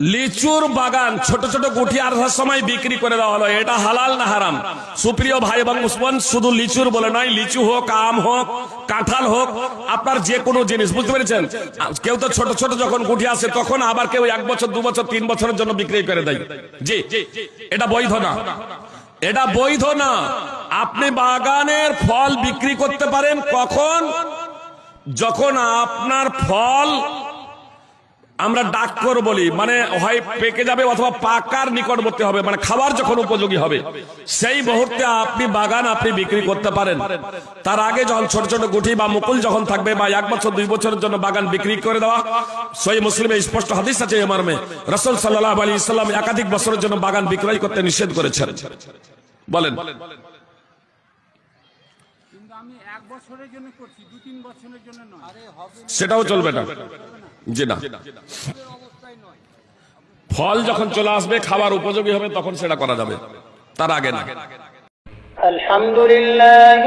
লিচুর বাগান, ছোট ছোট গুটি আসার সময় বিক্রি করে দেওয়া হলো। এটা হালাল না হারাম? সুপ্রিয় ভাই এবং মুসলমান শুধু লিচুর বলে নয়, লিচু হোক, আম হোক, কাঁঠাল হোক, আপনার যে কোনো জিনিস, বুঝতে পেরেছেন? কেউ তো ছোট ছোট যখন গুটি আসে, তখন আবার কেউ এক বছর, দু বছর, তিন বছরের জন্য বিক্রি করে দেয়। জি, এটা বৈধ না। এটা বৈধ না। আপনি বাগানের ফল বিক্রি করতে পারেন কখন? যখন আপনার ফল আমরা ডাক করে বলি মানে হয় পেকে যাবে অথবা পাকার নিকটবর্তী হবে মানে খাবার যখন উপযোগী হবে। সেই মুহূর্তে আপনি বাগান আপনি বিক্রি করতে পারেন। তার আগে যখন ছোট ছোট গুটি বা মুকুল যখন থাকবে বা এক বছর দুই বছরের জন্য বাগান বিক্রি করে দেওয়া সই মুসলিমে স্পষ্ট হাদিস আছে এ মর্মে। রসুল সাল্লাহ আলী ইসলাম একাধিক বছরের জন্য বাগান বিক্রয় করতে নিষেধ করেছেন। বলেন। সেটাও চলবে না। যে না। ফল যখন চলে আসবে, খাবার উপযোগী হবে, তখন সেটা করা যাবে। তার আগে না। আলহামদুলিল্লাহ